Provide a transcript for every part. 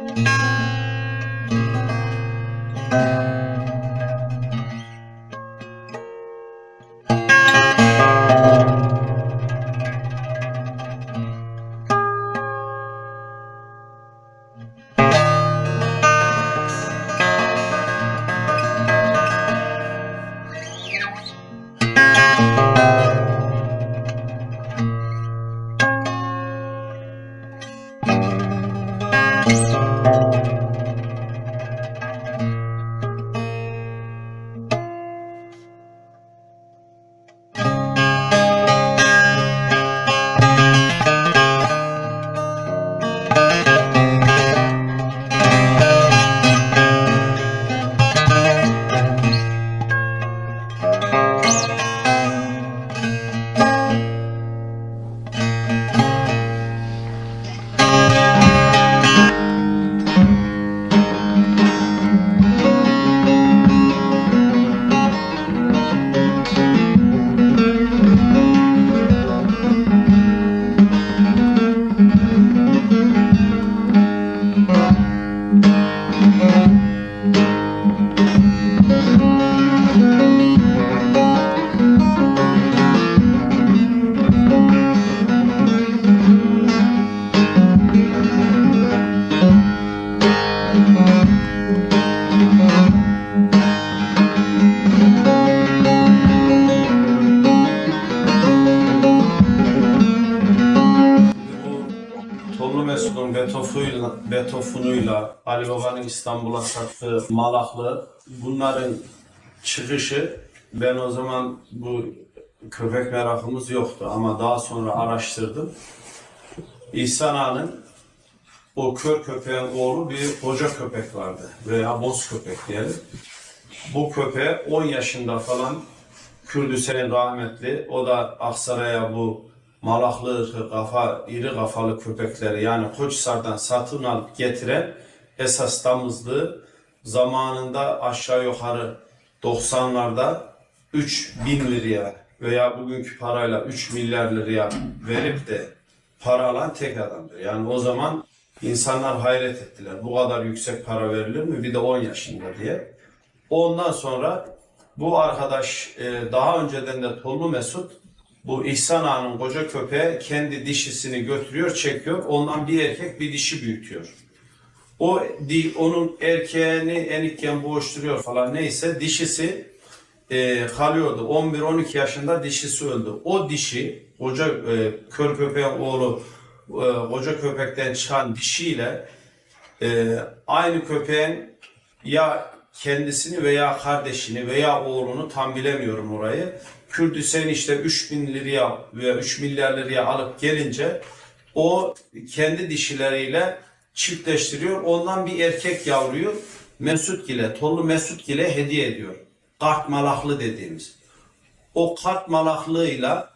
Bu İstanbul'a sattığı Malaklı bunların çıkışı ben o zaman bu köpek merakımız yoktu ama daha sonra araştırdım. İhsan Ağa'nın o kör köpeğin oğlu bir koca köpek vardı veya boz köpek diyelim. Bu köpeğe 10 yaşında falan Kürdü Hüseyin rahmetli. O da Aksaray'a bu malaklı kafa, iri kafalı köpekleri yani Koçhisar'dan satın alıp getiren esas damızlığı zamanında aşağı yukarı 90'larda 3 bin liraya veya bugünkü parayla 3 milyar liraya verip de para alan tek adamdır. Yani o zaman insanlar hayret ettiler. Bu kadar yüksek para verilir mi? Bir de 10 yaşında diye. Ondan sonra bu arkadaş e, daha önceden de Tollu Mesut bu İhsan Ağa'nın koca köpeğe kendi dişisini götürüyor, çekiyor. Ondan bir erkek bir dişi büyütüyor. O di, onun erkeğini enikken boğuşturuyor falan neyse dişisi e, kalıyordu. 11-12 yaşında dişisi öldü. O dişi koca e, kör köpeğin oğlu e, koca köpekten çıkan dişiyle e, aynı köpeğin ya kendisini veya kardeşini veya oğlunu tam bilemiyorum orayı. Kürt Hüseyin işte 3000 liraya veya 3 milyar liraya alıp gelince o kendi dişileriyle çiftleştiriyor. Ondan bir erkek yavruyu Mesut ile, Tollu Mesut ile hediye ediyor. Kart malaklı dediğimiz. O kart malaklığıyla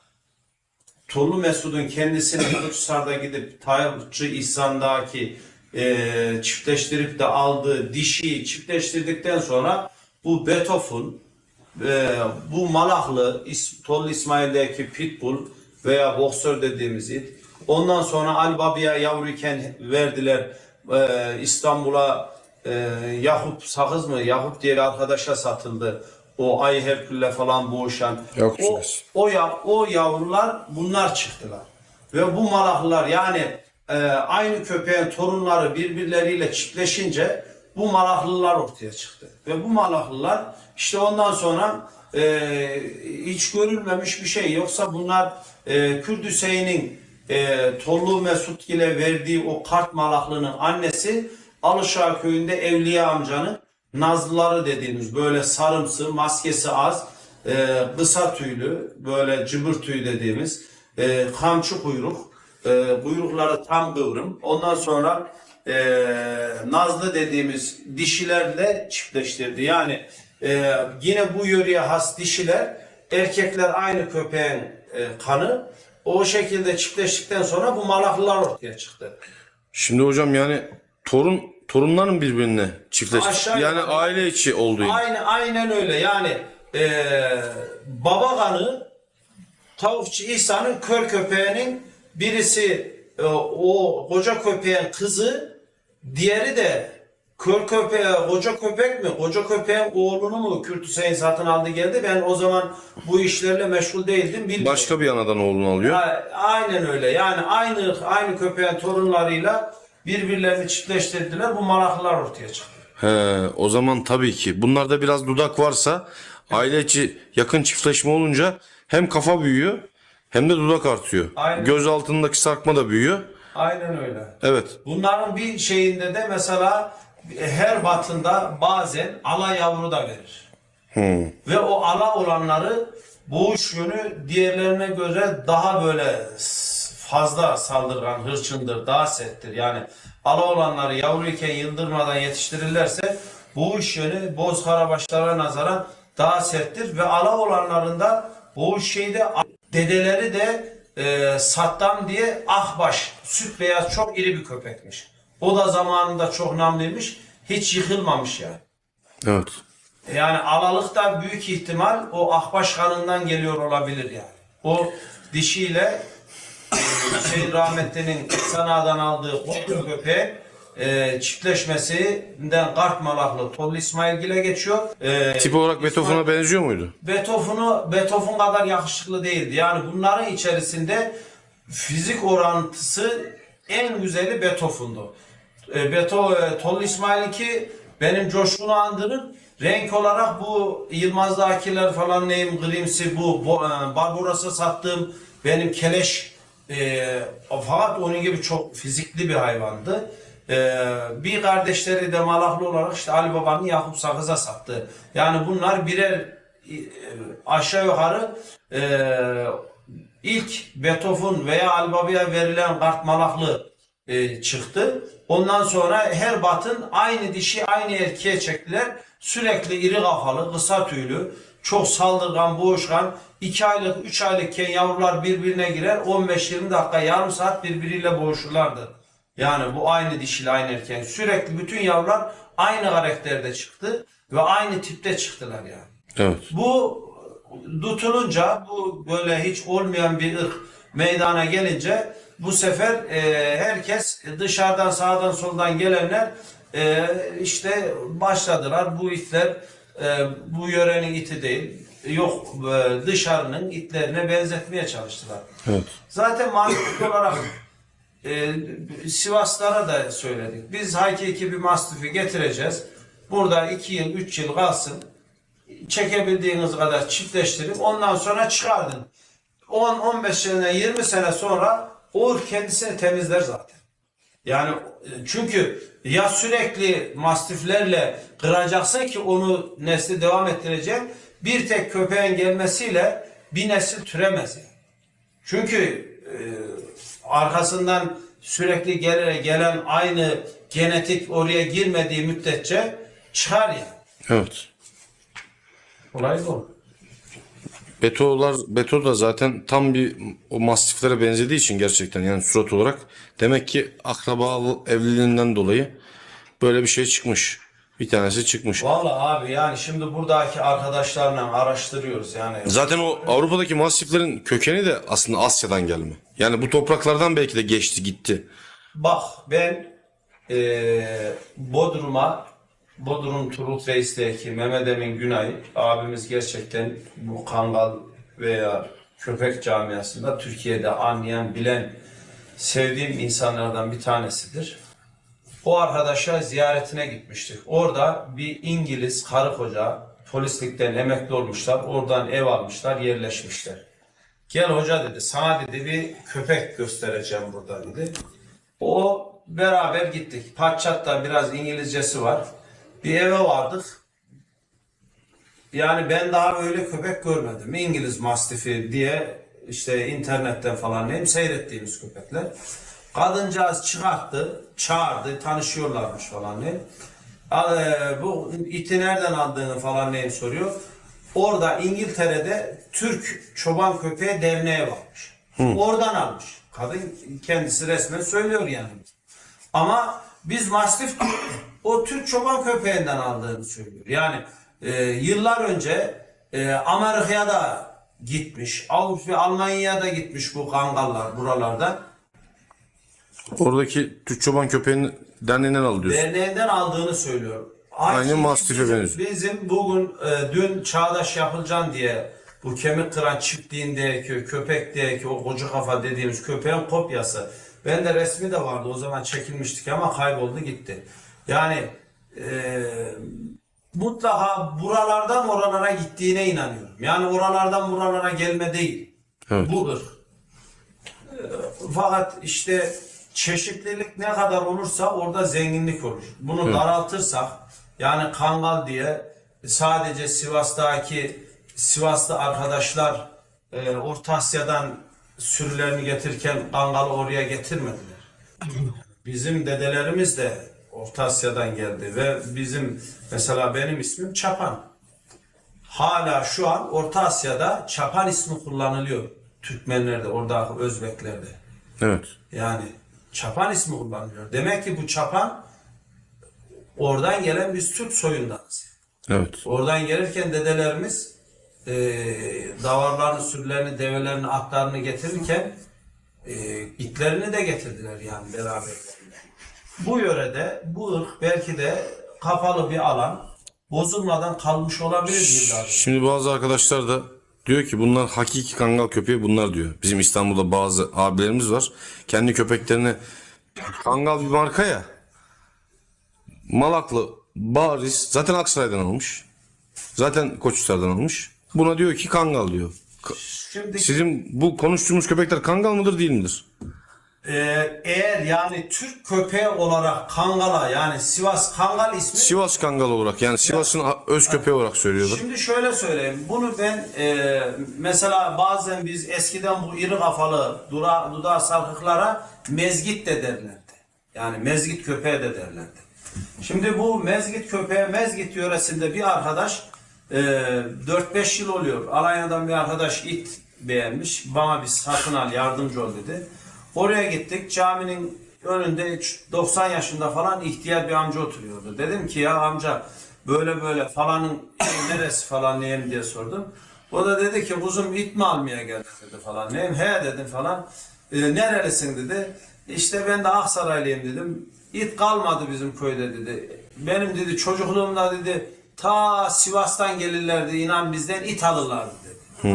Tollu Mesud'un kendisini Kılıçsar'da gidip Tayyipçı İhsan'daki e, çiftleştirip de aldığı dişiyi çiftleştirdikten sonra bu Beethoven e, bu Malaklı Tollu İsmail'deki Pitbull veya boksör dediğimiz it ondan sonra Ali Baba'ya yavruyken verdiler e, İstanbul'a e, Yakup Sakız mı Yakup diye bir arkadaşa satıldı. O Ay Herkül'le falan boğuşan. Yakup o, Sakız. o, ya, o yavrular bunlar çıktılar. Ve bu malaklılar yani e, aynı köpeğin torunları birbirleriyle çiftleşince bu malaklılar ortaya çıktı. Ve bu malaklılar işte ondan sonra e, hiç görülmemiş bir şey. Yoksa bunlar e, Kürt Hüseyin'in e, Tollu Mesut ile verdiği o kart malaklının annesi Alışağı köyünde Evliya amcanın Nazlıları dediğimiz böyle sarımsı, maskesi az, e, kısa tüylü, böyle cıbır tüy dediğimiz e, kamçı kuyruk, e, kuyrukları tam kıvrım. Ondan sonra e, Nazlı dediğimiz dişilerle çiftleştirdi. Yani e, yine bu yöreye has dişiler, erkekler aynı köpeğin e, kanı. O şekilde çiftleştikten sonra bu malaklılar ortaya çıktı. Şimdi hocam yani torun torunların birbirine çiftleş. Aşağı Yani yukarı. aile içi olduğu. Aynen, aynen öyle. Yani eee baba kanı tavukçu İsa'nın kör köpeğinin birisi e, o koca köpeğin kızı Diğeri de kör köpeğe, koca köpek mi? Koca köpeğin oğlunu mu Kürt Hüseyin satın aldı geldi. Ben o zaman bu işlerle meşgul değildim. Bilmiyorum. Başka bir anadan oğlunu alıyor. Aynen öyle. Yani aynı aynı köpeğin torunlarıyla birbirlerini çiftleştirdiler. Bu malaklar ortaya çıktı. He, o zaman tabii ki. Bunlarda biraz dudak varsa aile içi yakın çiftleşme olunca hem kafa büyüyor hem de dudak artıyor. Aynen. Göz altındaki sarkma da büyüyor. Aynen öyle. Evet. Bunların bir şeyinde de mesela her batında bazen ala yavru da verir. Ve o ala olanları boğuş yönü diğerlerine göre daha böyle fazla saldırgan, hırçındır, daha serttir. Yani ala olanları yavruyken yıldırmadan yetiştirirlerse boğuş yönü boz karabaşlara nazaran daha serttir ve ala olanlarında boğuş şeyde dedeleri de e, Saddam diye Ahbaş, süt beyaz çok iri bir köpekmiş. O da zamanında çok namlıymış. Hiç yıkılmamış yani. Evet. Yani alalık da büyük ihtimal o Ahbaş kanından geliyor olabilir yani. O dişiyle Hüseyin rahmetlinin sanadan aldığı o köpeğe e, çiftleşmesinden kart malaklı Tollu İsmailgil'e geçiyor. E, Tip olarak Beethoven'a benziyor muydu? Beethoven'u Beethoven kadar yakışıklı değildi. Yani bunların içerisinde fizik orantısı en güzeli Beethoven'du. E, Beto, e, Tollu İsmail ki benim coşkunu andırır. Renk olarak bu Yılmaz Dakiler falan neyim Grims'i bu, bu e, Barbaros'a sattığım benim keleş e, fakat onun gibi çok fizikli bir hayvandı. E, bir kardeşleri de malaklı olarak işte Ali Baba'nın Yakup Sakız'a sattı. Yani bunlar birer e, aşağı yukarı e, ilk Beethoven veya Ali Baba'ya verilen kart malaklı e, çıktı. Ondan sonra her batın aynı dişi aynı erkeğe çektiler. Sürekli iri kafalı, kısa tüylü, çok saldırgan, boğuşkan, 2 aylık, 3 aylıkken yavrular birbirine girer. 15-20 dakika, yarım saat birbiriyle boğuşurlardı. Yani bu aynı dişiyle aynı erkek. Sürekli bütün yavrular aynı karakterde çıktı ve aynı tipte çıktılar yani. Evet. Bu tutulunca bu böyle hiç olmayan bir ırk meydana gelince bu sefer e, herkes dışarıdan sağdan soldan gelenler e, işte başladılar bu itler e, bu yörenin iti değil yok e, dışarının itlerine benzetmeye çalıştılar. Evet. Zaten mantık olarak e, Sivaslara da söyledik. Biz hakiki bir mastifi getireceğiz. Burada 2 yıl 3 yıl kalsın çekebildiğiniz kadar çiftleştirip ondan sonra çıkardın. 10-15 sene 20 sene sonra o kendisini temizler zaten. Yani e, çünkü ya sürekli mastiflerle kıracaksın ki onu nesli devam ettireceksin. Bir tek köpeğin gelmesiyle bir nesil türemez. yani. Çünkü e, arkasından sürekli gele- gelen aynı genetik oraya girmediği müddetçe çıkar yani. Evet. Olay bu. Beto'lar, Beto da zaten tam bir o mastiflere benzediği için gerçekten yani surat olarak demek ki akraba evliliğinden dolayı böyle bir şey çıkmış. Bir tanesi çıkmış. Vallahi abi yani şimdi buradaki arkadaşlarla araştırıyoruz yani. Zaten o Avrupa'daki mastiflerin kökeni de aslında Asya'dan gelme. Yani bu topraklardan belki de geçti gitti. Bak ben eee Bodrum'a Bodrum Turut Reis'teki Mehmet Emin Günay abimiz gerçekten bu kangal veya köpek camiasında Türkiye'de anlayan, bilen, sevdiğim insanlardan bir tanesidir. O arkadaşa ziyaretine gitmiştik. Orada bir İngiliz karı koca polislikten emekli olmuşlar. Oradan ev almışlar, yerleşmişler. Gel hoca dedi, sana dedi bir köpek göstereceğim burada dedi. O beraber gittik. Patçat'ta biraz İngilizcesi var. Bir eve vardık. Yani ben daha öyle köpek görmedim. İngiliz Mastifi diye işte internetten falan neyim seyrettiğimiz köpekler. Kadıncağız çıkarttı, çağırdı, tanışıyorlarmış falan neyim. Al, e, bu iti nereden aldığını falan neyim soruyor. Orada İngiltere'de Türk çoban köpeği derneği varmış. Oradan almış. Kadın kendisi resmen söylüyor yani. Ama biz Mastif o Türk çoban köpeğinden aldığını söylüyor. Yani e, yıllar önce e, Amerika'ya da gitmiş, Avrupa, Almanya'ya da gitmiş bu kangallar buralarda. Oradaki Türk çoban köpeğinin derneğinden al diyorsun. derneğinden aldığını söylüyor. Aynı Mastiff'e bizim, benziyor. Bizim bugün e, dün Çağdaş Yapılcan diye bu kemik kıran çiftliğindeki köpekteki o koca kafa dediğimiz köpeğin kopyası. Ben de resmi de vardı o zaman çekilmiştik ama kayboldu gitti. Yani e, mutlaka buralardan oralara gittiğine inanıyorum. Yani oralardan buralara gelme değil. Evet. Bu ırk. E, Fakat işte çeşitlilik ne kadar olursa orada zenginlik olur. Bunu daraltırsak yani Kangal diye sadece Sivas'taki Sivaslı arkadaşlar e, Orta Asya'dan sürülerini getirirken Kangal'ı oraya getirmediler. Bizim dedelerimiz de Orta Asya'dan geldi ve bizim mesela benim ismim Çapan. Hala şu an Orta Asya'da Çapan ismi kullanılıyor. Türkmenlerde, orada Özbeklerde. Evet. Yani Çapan ismi kullanılıyor. Demek ki bu Çapan oradan gelen biz Türk soyundanız. Evet. Oradan gelirken dedelerimiz e, davarlarını, sürülerini, develerini, atlarını getirirken e, itlerini de getirdiler yani beraberlerinde. Bu yörede bu ırk belki de kapalı bir alan bozulmadan kalmış olabilir yıllardır. Şimdi bazı arkadaşlar da diyor ki bunlar hakiki kangal köpeği bunlar diyor. Bizim İstanbul'da bazı abilerimiz var. Kendi köpeklerini kangal bir marka ya. Malaklı bariz zaten Aksaray'dan almış. Zaten Koçhisar'dan almış. Buna diyor ki kangal diyor. Ka- Şimdi Sizin bu konuştuğumuz köpekler kangal mıdır değil midir? E, eğer yani Türk köpeği olarak Kangal'a yani Sivas Kangal ismi Sivas kangal olarak yani Sivas'ın öz köpeği olarak söylüyorlar. Şimdi şöyle söyleyeyim. Bunu ben e, mesela bazen biz eskiden bu iri kafalı dura, dudağı sarkıklara mezgit de derlerdi. Yani mezgit köpeği de derlerdi. Şimdi bu mezgit köpeğe mezgit yöresinde bir arkadaş e, 4-5 yıl oluyor. Alanya'dan bir arkadaş it beğenmiş. Bana bir satın al yardımcı ol dedi. Oraya gittik. Caminin önünde 90 yaşında falan ihtiyar bir amca oturuyordu. Dedim ki ya amca böyle böyle falanın neresi falan neyim diye sordum. O da dedi ki kuzum it mi almaya geldin dedi falan. Neyim he dedim falan. E, nerelisin dedi. İşte ben de Aksaraylıyım dedim. İt kalmadı bizim köyde dedi. Benim dedi çocukluğumda dedi ta Sivas'tan gelirlerdi inan bizden it alırlardı dedi.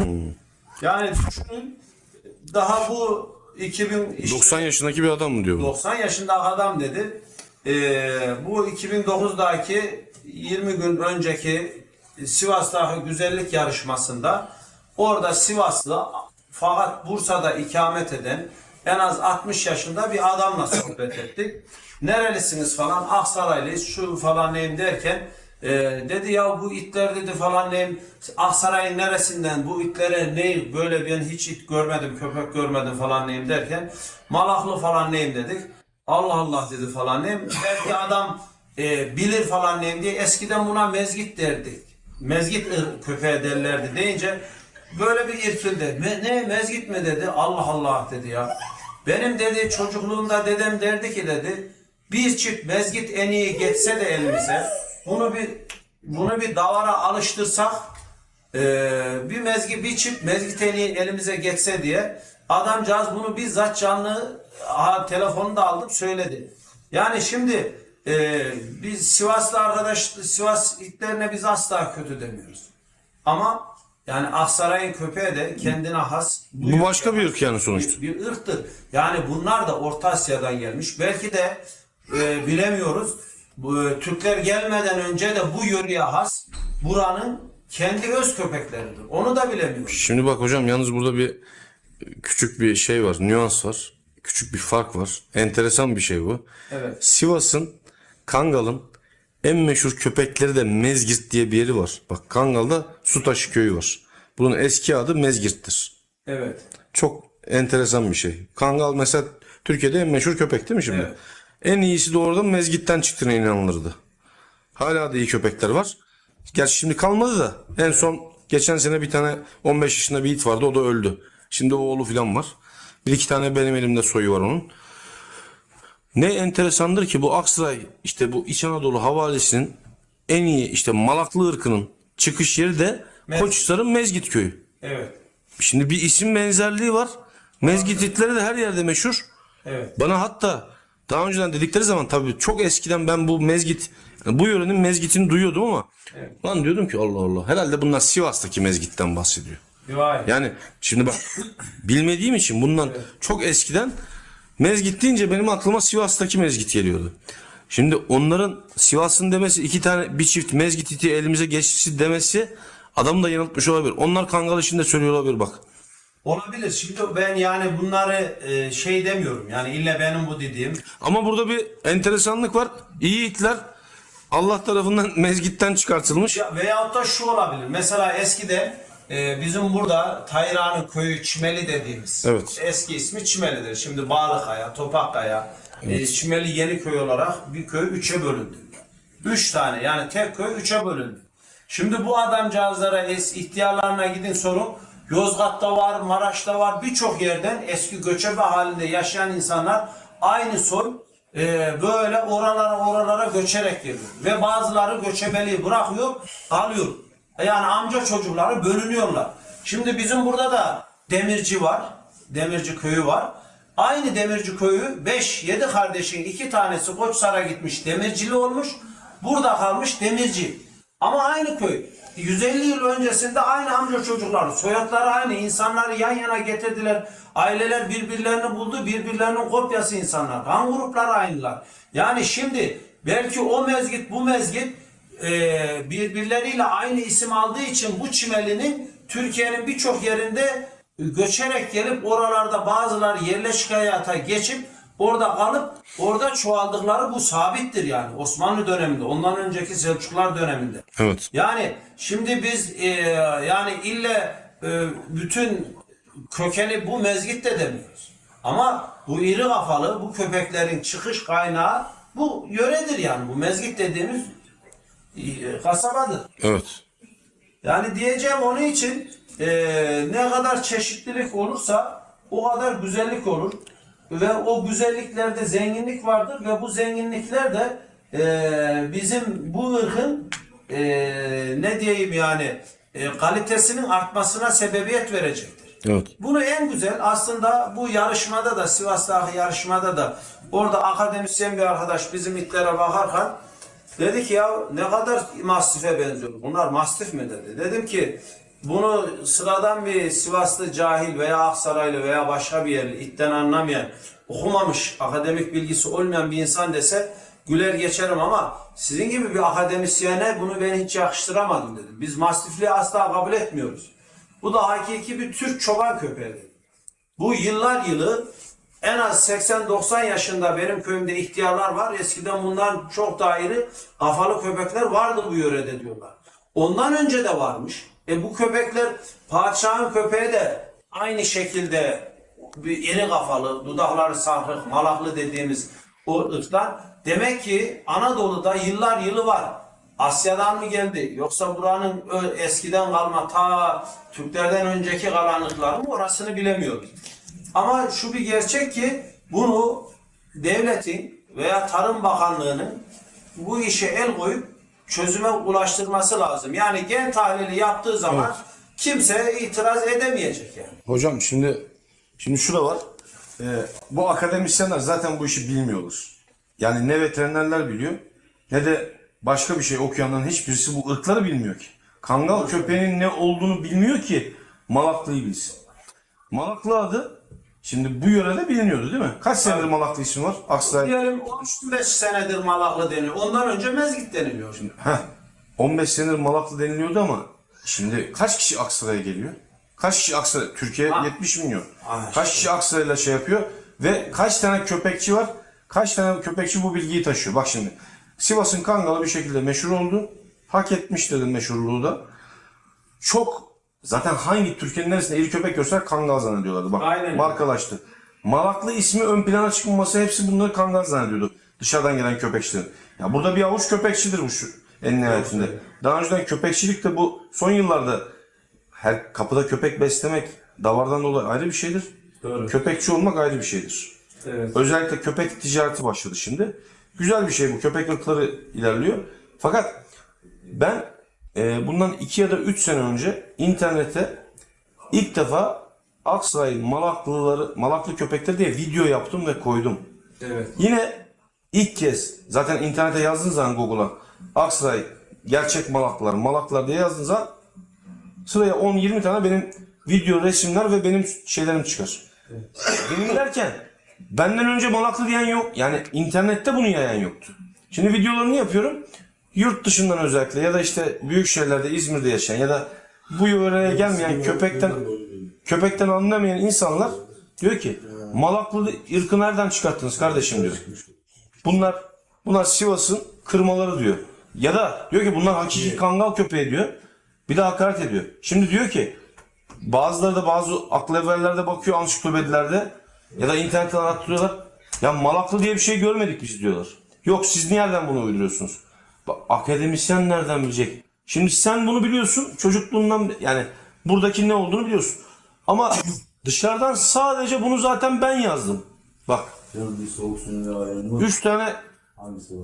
Yani düşünün daha bu 2000 işte 90 yaşındaki bir adam mı diyor bu? 90 yaşında adam dedi. Ee, bu 2009'daki 20 gün önceki Sivas'taki güzellik yarışmasında orada Sivaslı fakat Bursa'da ikamet eden en az 60 yaşında bir adamla sohbet ettik. Nerelisiniz falan Aksaraylıyız şu falan neyim derken e, dedi ya bu itler dedi falan neyim Aksaray'ın neresinden bu itlere ne böyle ben hiç it görmedim köpek görmedim falan neyim derken Malaklı falan neyim dedik. Allah Allah dedi falan neyim. Belki adam e, bilir falan neyim diye eskiden buna mezgit derdik. Mezgit köpeğe derlerdi deyince böyle bir irkildi. Me- ne mezgit mi dedi. Allah Allah dedi ya. Benim dedi çocukluğumda dedem derdi ki dedi bir çift mezgit en iyi geçse de elimize bunu bir bunu bir davara alıştırsak ee, bir mezgi bir çift mezgiteni elimize geçse diye adamcağız bunu bizzat canlı aha, telefonunu da aldım söyledi. Yani şimdi e, biz Sivaslı arkadaş Sivas itlerine biz asla kötü demiyoruz. Ama yani Aksaray'ın köpeği de kendine has Bu başka bir ırk yani sonuçta. bir, bir ırktır. Yani bunlar da Orta Asya'dan gelmiş. Belki de e, bilemiyoruz. Bu, Türkler gelmeden önce de bu yöreye has buranın kendi öz köpekleridir. Onu da bilemiyoruz. Şimdi bak hocam yalnız burada bir küçük bir şey var, nüans var. Küçük bir fark var. Enteresan bir şey bu. Evet. Sivas'ın, Kangal'ın en meşhur köpekleri de Mezgirt diye bir yeri var. Bak Kangal'da Sutaşı köyü var. Bunun eski adı Mezgirt'tir. Evet. Çok enteresan bir şey. Kangal mesela Türkiye'de en meşhur köpek değil mi şimdi? Evet. En iyisi de oradan Mezgit'ten çıktığına inanılırdı. Hala da iyi köpekler var. Gerçi şimdi kalmadı da en son geçen sene bir tane 15 yaşında bir it vardı o da öldü. Şimdi oğlu falan var. Bir iki tane benim elimde soyu var onun. Ne enteresandır ki bu Aksaray işte bu İç Anadolu havalesinin en iyi işte Malaklı ırkının çıkış yeri de Mez- Koçhisar'ın Mezgit köyü. Evet. Şimdi bir isim benzerliği var. Mezgit itleri de her yerde meşhur. Evet. Bana hatta daha önceden dedikleri zaman tabii çok eskiden ben bu mezgit yani bu yörenin mezgitini duyuyordum ama lan diyordum ki Allah Allah herhalde bunlar Sivas'taki mezgitten bahsediyor. Vay. Yani şimdi bak bilmediğim için bundan çok eskiden mezgit deyince benim aklıma Sivas'taki mezgit geliyordu. Şimdi onların Sivas'ın demesi iki tane bir çift mezgit iti elimize geçti demesi adam da yanıltmış olabilir. Onlar kangal işinde söylüyor olabilir bak. Olabilir. Şimdi ben yani bunları e, şey demiyorum. Yani illa benim bu dediğim. Ama burada bir enteresanlık var. İyi itler Allah tarafından mezgitten çıkartılmış. Ya, veyahut da şu olabilir. Mesela eskiden e, bizim burada Tayra'nın köyü Çimeli dediğimiz. Evet. Eski ismi Çimeli'dir. Şimdi Bağlıkaya, Topakkaya, e, Çimeli yeni köy olarak bir köy üçe bölündü. Üç tane yani tek köy üçe bölündü. Şimdi bu adamcağızlara es, ihtiyarlarına gidin sorun. Yozgat'ta var, Maraş'ta var birçok yerden eski göçebe halinde yaşayan insanlar aynı soy e, böyle oralara oralara göçerek geliyor. Ve bazıları göçebeliği bırakıyor, alıyor. Yani amca çocukları bölünüyorlar. Şimdi bizim burada da Demirci var. Demirci köyü var. Aynı Demirci köyü 5-7 kardeşin iki tanesi Koçsar'a gitmiş Demircili olmuş. Burada kalmış Demirci. Ama aynı köy. 150 yıl öncesinde aynı amca çocukları, soyadları aynı, insanları yan yana getirdiler. Aileler birbirlerini buldu, birbirlerinin kopyası insanlar. Kan grupları aynılar. Yani şimdi belki o mezgit, bu mezgit e, birbirleriyle aynı isim aldığı için bu çimelinin Türkiye'nin birçok yerinde göçerek gelip oralarda bazıları yerleşik hayata geçip orada kalıp orada çoğaldıkları bu sabittir yani Osmanlı döneminde ondan önceki Selçuklar döneminde. Evet. Yani şimdi biz e, yani ille e, bütün kökeni bu mezgit de demiyoruz. Ama bu iri kafalı bu köpeklerin çıkış kaynağı bu yöredir yani bu mezgit dediğimiz e, kasabadır. Evet. Yani diyeceğim onun için eee, ne kadar çeşitlilik olursa o kadar güzellik olur. Ve o güzelliklerde zenginlik vardır ve bu zenginlikler de eee, bizim bu ırkın eee, ne diyeyim yani eee, kalitesinin artmasına sebebiyet verecektir. Evet. Bunu en güzel aslında bu yarışmada da Sivas'taki yarışmada da orada akademisyen bir arkadaş bizim itlere bakarken dedi ki ya ne kadar mastife benziyor. Bunlar mastif mi dedi. Dedim ki bunu sıradan bir Sivaslı cahil veya Aksaraylı veya başka bir yerli itten anlamayan okumamış akademik bilgisi olmayan bir insan dese güler geçerim ama sizin gibi bir akademisyene bunu ben hiç yakıştıramadım dedim. Biz mastifliği asla kabul etmiyoruz. Bu da hakiki bir Türk çoban köpeğidir. Bu yıllar yılı en az 80-90 yaşında benim köyümde ihtiyarlar var. Eskiden bundan çok daha iri kafalı köpekler vardı bu yörede diyorlar. Ondan önce de varmış. E bu köpekler padişahın köpeği de aynı şekilde bir iri kafalı, dudakları sarkık, malaklı dediğimiz o ırktan. Demek ki Anadolu'da yıllar yılı var. Asya'dan mı geldi? Yoksa buranın eskiden kalma ta Türklerden önceki kalanlıkları mı? Orasını bilemiyoruz. Ama şu bir gerçek ki bunu devletin veya Tarım Bakanlığı'nın bu işe el koyup çözüme ulaştırması lazım. Yani gen tahlili yaptığı zaman kimse itiraz edemeyecek yani. Hocam şimdi şimdi şu da var. Ee, bu akademisyenler zaten bu işi bilmiyorlar. Yani ne veterinerler biliyor ne de başka bir şey okuyanların hiçbirisi bu ırkları bilmiyor ki. Kangal köpeğinin ne olduğunu bilmiyor ki Malaklı'yı bilsin. Malaklı adı şimdi bu yörede biliniyordu değil mi? Kaç senedir Malaklı ismi var? Aksaray. Diyelim 15 senedir Malaklı deniyor. Ondan önce Mezgit deniliyor şimdi. Heh, 15 senedir Malaklı deniliyordu ama şimdi kaç kişi Aksaray'a geliyor? Kaç kişi Aksaray? Türkiye Ha. 70 milyon. Ha, Kaç kişi Aksaray'la şey yapıyor? Ve kaç tane köpekçi var? Kaç tane köpekçi bu bilgiyi taşıyor? Bak şimdi. Sivas'ın Kangalı bir şekilde meşhur oldu. Hak etmiş dedim meşhurluğu da. Çok zaten hangi Türkiye'nin neresinde iri köpek görseler Kangal zannediyorlardı. Bak Aynen. markalaştı. Malaklı ismi ön plana çıkmaması hepsi bunları Kangal zannediyordu. Dışarıdan gelen köpekçilerin. Ya burada bir avuç köpekçidir bu şu en nihayetinde. Daha önceden köpekçilik de bu son yıllarda her kapıda köpek beslemek davardan dolayı ayrı bir şeydir. Doğru. Köpekçi olmak ayrı bir şeydir. Evet. Özellikle köpek ticareti başladı şimdi. Güzel bir şey bu. Köpek ırkları ilerliyor. Fakat ben e, bundan 2 ya da 3 sene önce internete ilk defa Aksaray Malaklıları, Malaklı köpekleri diye video yaptım ve koydum. Evet. Yine ilk kez zaten internete yazdığın zaman Google'a Aksaray gerçek malaklar, malaklar diye yazdığın zaman sıraya 10-20 tane benim video, resimler ve benim şeylerim çıkar. Benim derken benden önce malaklı diyen yok. Yani internette bunu yayan yoktu. Şimdi videolarını yapıyorum. Yurt dışından özellikle ya da işte büyük şehirlerde İzmir'de yaşayan ya da bu yöreye gelmeyen köpekten köpekten anlamayan insanlar diyor ki malaklı ırkı nereden çıkarttınız kardeşim diyor. Bunlar bunlar Sivas'ın kırmaları diyor. Ya da diyor ki bunlar hakiki kangal köpeği diyor. Bir de hakaret ediyor. Şimdi diyor ki bazıları da bazı aklı evvellerde bakıyor ansiklopedilerde ya da internetten arattırıyorlar. Ya malaklı diye bir şey görmedik biz diyorlar. Yok siz nereden bunu uyduruyorsunuz? Akademisyen nereden bilecek? Şimdi sen bunu biliyorsun çocukluğundan yani buradaki ne olduğunu biliyorsun. Ama dışarıdan sadece bunu zaten ben yazdım. Bak Canım bir soğuk üç tane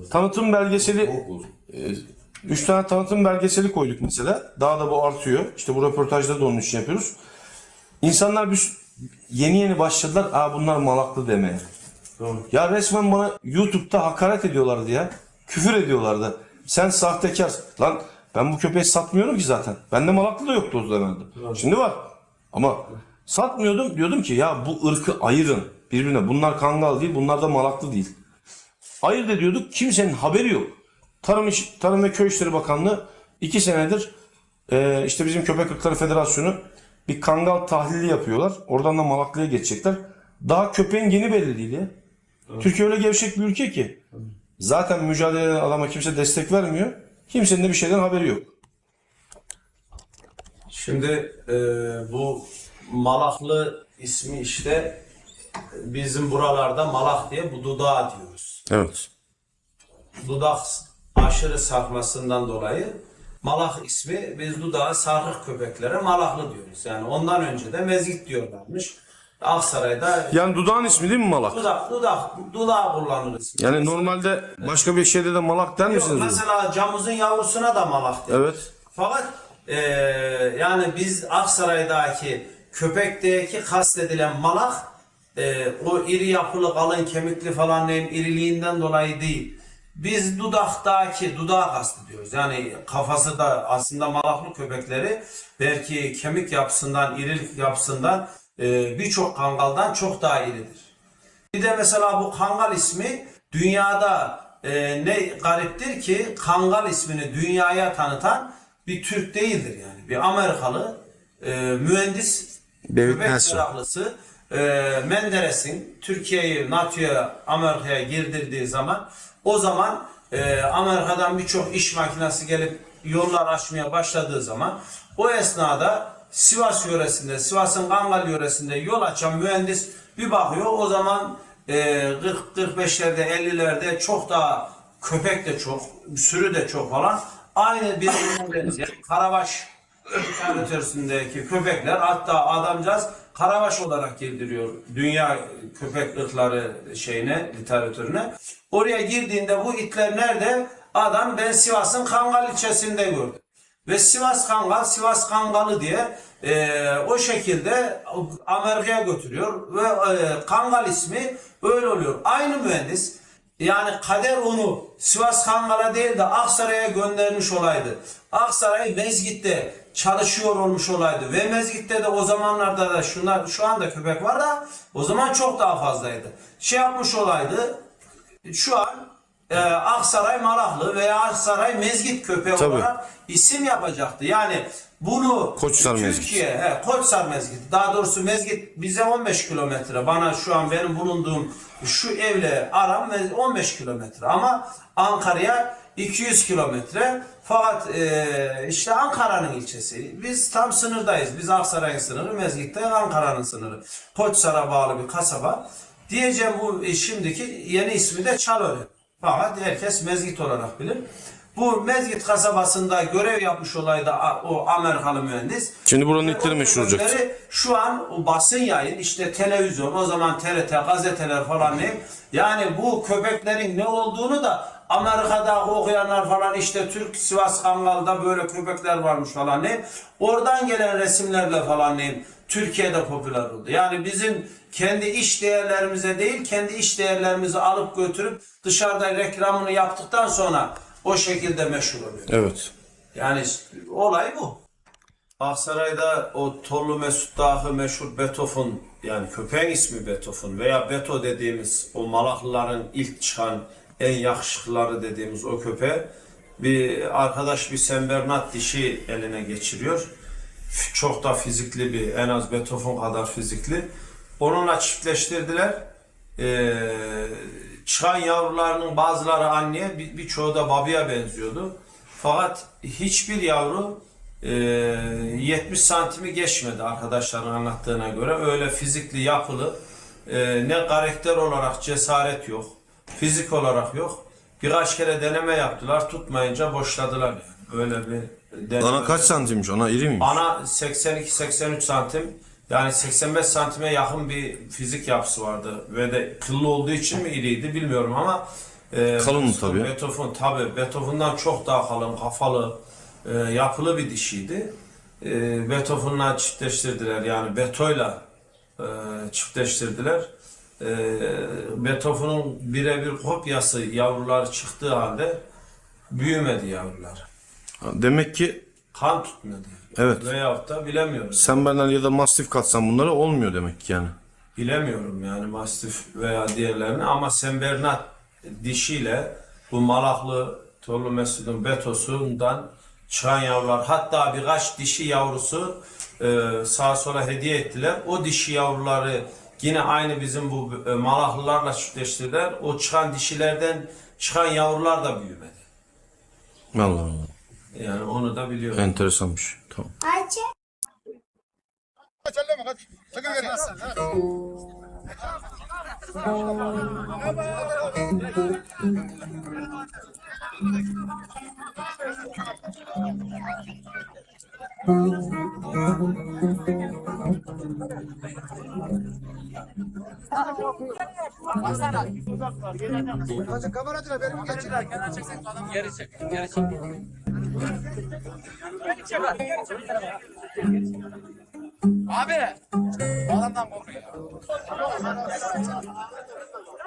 tanıtım belgeseli olsun. Üç tane tanıtım belgeseli koyduk mesela. Daha da bu artıyor. İşte bu röportajda da onun için yapıyoruz. İnsanlar bir yeni yeni başladılar. Aa bunlar malaklı demeye. Ya resmen bana YouTube'da hakaret ediyorlardı ya. Küfür ediyorlardı. Sen sahtekar. Lan ben bu köpeği satmıyorum ki zaten. Bende malaklı da yoktu o dönemde. Şimdi var. Ama satmıyordum. Diyordum ki ya bu ırkı ayırın birbirine. Bunlar kangal değil, bunlar da malaklı değil. Ayırt ediyorduk. Kimsenin haberi yok. Tarım, İş- Tarım ve Köy İşleri Bakanlığı iki senedir e, işte bizim Köpek Irkları Federasyonu bir kangal tahlili yapıyorlar. Oradan da Malaklı'ya geçecekler. Daha köpeğin geni belli değil ya. Türkiye öyle gevşek bir ülke ki. Zaten mücadele eden adama kimse destek vermiyor. Kimsenin de bir şeyden haberi yok. Şimdi e, bu Malaklı ismi işte bizim buralarda Malak diye bu dudağı diyoruz. Evet. Dudak aşırı sarkmasından dolayı Malak ismi biz dudağı sarkık köpeklere Malaklı diyoruz. Yani ondan önce de mezgit diyorlarmış. Aksaray'da Yani dudağın ismi değil mi Malak? dudak dudak dudağı kullanırız. Yani normalde başka bir şeyde de Malak der Yok, misiniz? mesela camuzun yavrusuna da Malak diyoruz. Evet. Fakat eee, yani biz Aksaray'daki köpekteki kastedilen malak eee, o iri yapılı kalın kemikli falan neyim iriliğinden dolayı değil. Biz dudaktaki dudağı kastediyoruz. Yani kafası da aslında malaklı köpekleri belki kemik yapısından, irilik yapısından eee, birçok kangaldan çok daha iridir. Bir de mesela bu Kangal ismi dünyada e, ne gariptir ki Kangal ismini dünyaya tanıtan bir Türk değildir yani. Bir Amerikalı e, mühendis, David meraklısı e, Menderes'in Türkiye'yi NATO'ya Amerika'ya girdirdiği zaman o zaman e, Amerika'dan birçok iş makinesi gelip yollar açmaya başladığı zaman o esnada Sivas yöresinde, Sivas'ın Kangal yöresinde yol açan mühendis bir bakıyor o zaman e, 40-45'lerde 50'lerde çok daha köpek de çok, sürü de çok falan aynı birbirine benzeyen Karabaş literatüründeki köpekler hatta adamcağız Karabaş olarak girdiriyor dünya köpek ırkları şeyine literatürüne. Oraya girdiğinde bu itler nerede? Adam ben Sivas'ın Kangal ilçesinde gördüm. Ve Sivas Kangal, Sivas Kangalı diye e, o şekilde Amerika'ya götürüyor ve e, Kangal ismi öyle oluyor. Aynı mühendis yani kader onu Sivas Kangal'a değil de Aksaray'a göndermiş olaydı. Aksaray Mezgit'te çalışıyor olmuş olaydı ve Mezgit'te de o zamanlarda da şunlar şu anda köpek var da o zaman çok daha fazlaydı. Şey yapmış olaydı şu an e, Aksaray Malaklı veya Aksaray Mezgit köpeği Tabii. olarak isim yapacaktı. Yani bunu Koçsar Mezgit. Türkiye, he, Koçsar Mezgit. Daha doğrusu Mezgit bize 15 kilometre. Bana şu an benim bulunduğum şu evle aram ve 15 kilometre. Ama Ankara'ya 200 kilometre. Fakat e, işte Ankara'nın ilçesi. Biz tam sınırdayız. Biz Aksaray'ın sınırı, Mezgit'te Ankara'nın sınırı. Koçsar'a bağlı bir kasaba. Diyeceğim bu e, şimdiki yeni ismi de Çalören. Fakat herkes Mezgit olarak bilir. Bu Mezgit kasabasında görev yapmış olaydı o Amerikalı mühendis. Şimdi buranın itleri meşhur olacak. Şu an o basın yayın işte televizyon o zaman TRT gazeteler falan ne yani bu köpeklerin ne olduğunu da Amerika'da okuyanlar falan işte Türk Sivas Kangal'da böyle köpekler varmış falan ne oradan gelen resimlerle falan ne Türkiye'de popüler oldu. Yani bizim kendi iş değerlerimize değil, kendi iş değerlerimizi alıp götürüp dışarıda reklamını yaptıktan sonra o şekilde meşhur oluyor. Evet. Yani olay bu. Aksaray'da o Tollu Mesut Dağı meşhur Beethoven yani köpeğin ismi Beethoven veya Beto dediğimiz o Malaklıların ilk çıkan en yakışıklıları dediğimiz o köpeği bir arkadaş bir Saint Bernard dişi eline geçiriyor. Çok da fizikli bir en az Beethoven kadar fizikli. Onunla çiftleştirdiler. Ee, çıkan yavrularının bazıları anneye bir- birçoğu da babaya benziyordu. Fakat hiçbir yavru e, 70 santimi geçmedi arkadaşların anlattığına göre. Öyle fizikli yapılı e, ne karakter olarak cesaret yok. Fizik olarak yok. Birkaç kere deneme yaptılar. Tutmayınca boşladılar yani. Öyle bir deneme. Ana kaç santimmiş? Ana iri miymiş? Ana 82-83 santim yani 85 santime yakın bir fizik yapısı vardı ve de kıllı olduğu için mi iriydi bilmiyorum ama e, Kalın tabii. Beethoven tabii Beethoven'dan çok daha kalın kafalı e, yapılı bir dişiydi. E, Beethoven'la çiftleştirdiler yani Beto'yla e, çiftleştirdiler. E, Beethoven'ın birebir kopyası yavruları çıktığı halde büyümedi yavrular. Demek ki Kan tutmadı. Evet. Veyahut da bilemiyoruz. sen Bernard ya da Mastiff katsan bunlara olmuyor demek ki yani. Bilemiyorum yani Mastiff veya diğerlerini ama Saint Bernard dişiyle bu Malaklı Torlu Mesud'un betosundan çıkan yavrular hatta birkaç dişi yavrusu e, sağa sola hediye ettiler. O dişi yavruları yine aynı bizim bu e, Malaklılarla çiftleştirdiler. O çıkan dişilerden çıkan yavrular da büyümedi. Allah Allah. Yani onu da biliyorum. Enteresanmış. Tamam. Ayça. Kameracılar benim geçin. Geri çek, geri çek. Abi! Adamdan korkuyor.